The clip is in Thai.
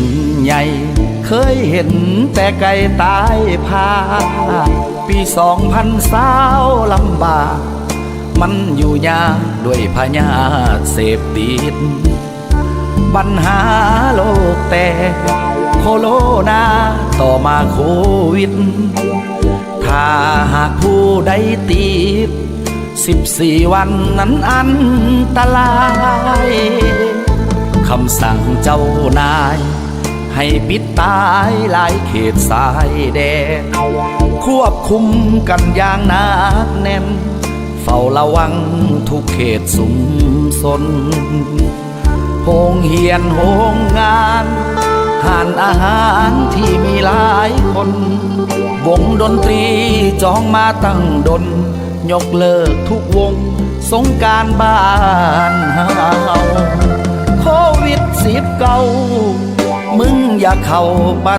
นใหญ่ เคยเห็นแต่ไก่ตายพา ปีสองพันสาวลำบาก มันอยู่ยากด้วยพญาธิเสพติดปัญหาโลกแตกโคโรนาต่อมาโควิด ถ้าหากผู้ใดติดสิบสี่วันนั้นอันตรายำสั่งเจ้านาย ให้ปิดตายหลายเขตสายแดนควบคุมกันอย่างหนักแน่น เฝ้าระวังทุกเขตสุมสนโรงเฮียนโรงงานหานอาหารที่มีหลายคน วงดนตรีจองมาตั้งดน ยกเลิกทุกวง สงการบ้านเฮา มึงอย่าเข้าบ้า